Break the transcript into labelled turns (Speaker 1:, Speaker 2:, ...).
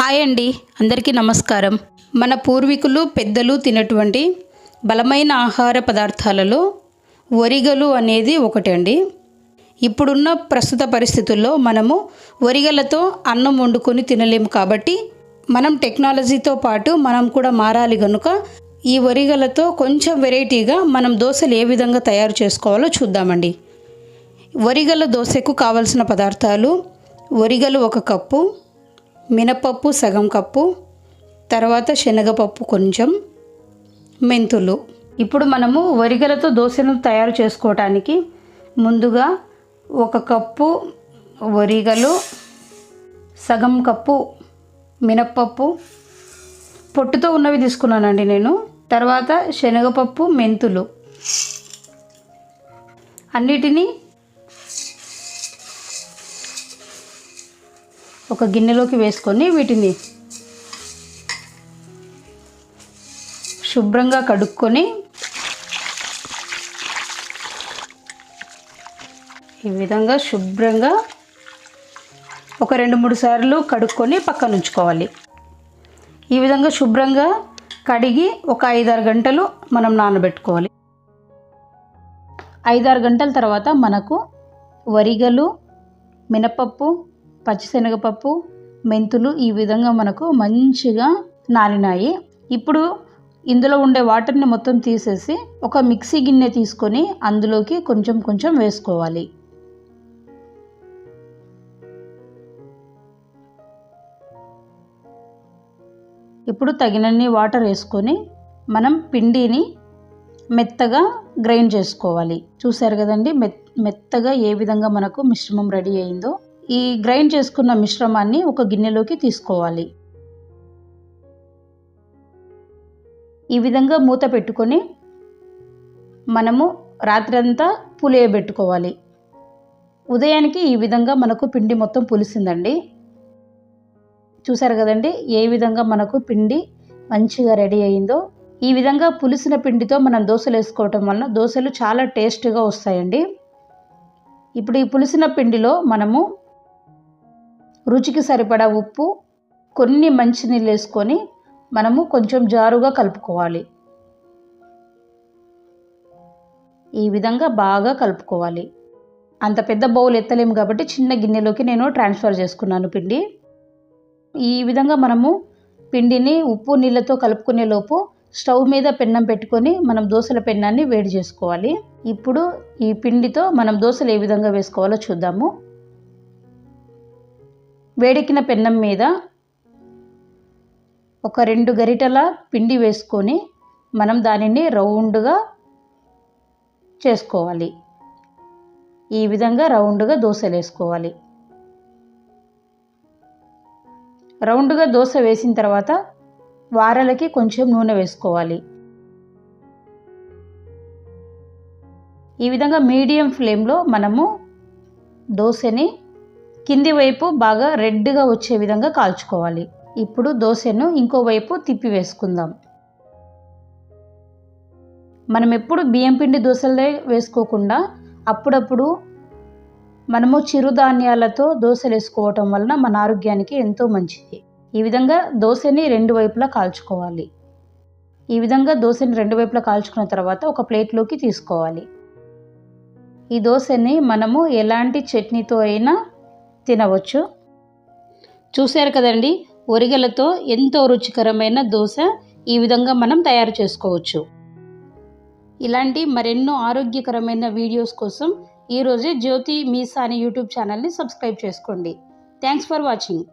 Speaker 1: Hi అండి అందరికీ నమస్కారం. మన పూర్వీకులు పెద్దలు తినటువంటి బలమైన ఆహార పదార్థాలలో వరిగలు అనేది ఒకటి అండి. ఇప్పుడున్న ప్రస్తుత పరిస్థితుల్లో మనము వరిగలతో అన్నం వండుకొని తినలేము కాబట్టి మనం టెక్నాలజీతో పాటు మనం కూడా మారాలి కనుక ఈ వరిగలతో కొంచెం వెరైటీగా మనం దోశలు ఏ విధంగా తయారు చేసుకోవాలో చూద్దామండి. వరిగల దోశకు కావలసిన పదార్థాలు వరిగలు ఒక కప్పు మినపప్పు సగం కప్పు తర్వాత శనగపప్పు కొంచెం మెంతులు. ఇప్పుడు మనము వరిగలతో దోశను తయారు చేసుకోవటానికి ముందుగా ఒక కప్పు వరిగలు సగం కప్పు మినప్పప్పు పొట్టుతో ఉన్నవి తీసుకున్నానండి నేను. తర్వాత శనగపప్పు మెంతులు. అన్నిటినీ ఒక గిన్నెలోకి వేసుకొని వీటిని శుభ్రంగా కడుక్కొని ఈ విధంగా శుభ్రంగా ఒక రెండు మూడు సార్లు కడుక్కొని పక్కన ఉంచుకోవాలి. ఈ విధంగా శుభ్రంగా కడిగి ఒక ఐదారు గంటలు మనం నానబెట్టుకోవాలి. ఐదారు గంటల తర్వాత మనకు వరిగలు మినపప్పు పచ్చిశనగపప్పు మెంతులు ఈ విధంగా మనకు మంచిగా నానినాయి. ఇప్పుడు ఇందులో ఉండే వాటర్ని మొత్తం తీసేసి ఒక మిక్సీ గిన్నె తీసుకొని అందులోకి కొంచెం కొంచెం వేసుకోవాలి. ఇప్పుడు తగినన్ని వాటర్ వేసుకొని మనం పిండిని మెత్తగా గ్రైండ్ చేసుకోవాలి. చూసారు కదండి మెత్ మెత్తగా ఏ విధంగా మనకు మిశ్రమం రెడీ అయిందో? ఈ గ్రైండ్ చేసుకున్న మిశ్రమాన్ని ఒక గిన్నెలోకి తీసుకోవాలి. ఈ విధంగా మూత పెట్టుకొని మనము రాత్రంతా పులియబెట్టుకోవాలి. ఉదయానికి ఈ విధంగా మనకు పిండి మొత్తం పులిసిందండి. చూసారు కదండి ఏ విధంగా మనకు పిండి మంచిగా రెడీ అయిందో. ఈ విధంగా పులిసిన పిండితో మనం దోశలు వేసుకోవటం వలన దోశలు చాలా టేస్ట్గా వస్తాయండి. ఇప్పుడు ఈ పులిసిన పిండిలో మనము రుచికి సరిపడా ఉప్పు కొన్ని మంచినీళ్ళు వేసుకొని మనము కొంచెం జారుగా కలుపుకోవాలి. ఈ విధంగా బాగా కలుపుకోవాలి. అంత పెద్ద బౌల్ ఎత్తలేము కాబట్టి చిన్న గిన్నెలోకి నేను ట్రాన్స్ఫర్ చేసుకున్నాను పిండి. ఈ విధంగా మనము పిండిని ఉప్పు నీళ్ళతో కలుపుకునే లోపు స్టవ్ మీద పెన్నం పెట్టుకొని మనం దోశల పెన్నాన్ని వేడి చేసుకోవాలి. ఇప్పుడు ఈ పిండితో మనం దోశలు ఏ విధంగా వేసుకోవాలో చూద్దాము. వేడెక్కిన పెన్నం మీద ఒక రెండు గరిటల పిండి వేసుకొని మనం దానిని రౌండ్గా చేసుకోవాలి. ఈ విధంగా రౌండ్గా దోశలు వేసుకోవాలి. రౌండ్గా దోశ వేసిన తర్వాత వారలకి కొంచెం నూనె వేసుకోవాలి. ఈ విధంగా మీడియం ఫ్లేమ్లో మనము దోశని కింది వైపు బాగా రెడ్గా వచ్చే విధంగా కాల్చుకోవాలి. ఇప్పుడు దోశను ఇంకోవైపు తిప్పి వేసుకుందాం మనం ఎప్పుడు బియ్యం పిండి దోశలే వేసుకోకుండా అప్పుడప్పుడు మనము చిరుధాన్యాలతో దోశలు వేసుకోవటం వలన మన ఆరోగ్యానికి ఎంతో మంచిది. ఈ విధంగా దోశని రెండు వైపులా కాల్చుకోవాలి. ఈ విధంగా దోశని రెండు వైపులా కాల్చుకున్న తర్వాత ఒక ప్లేట్లోకి తీసుకోవాలి. ఈ దోశని మనము ఎలాంటి చట్నీతో అయినా తినవచ్చు. చూశారు కదండి ఒరిగలతో ఎంతో రుచికరమైన దోశ ఈ విధంగా మనం తయారు చేసుకోవచ్చు. ఇలాంటి మరెన్నో ఆరోగ్యకరమైన వీడియోస్ కోసం ఈరోజే జ్యోతి మీసా అనే యూట్యూబ్ ఛానల్ని సబ్స్క్రైబ్ చేసుకోండి. Thanks for watching.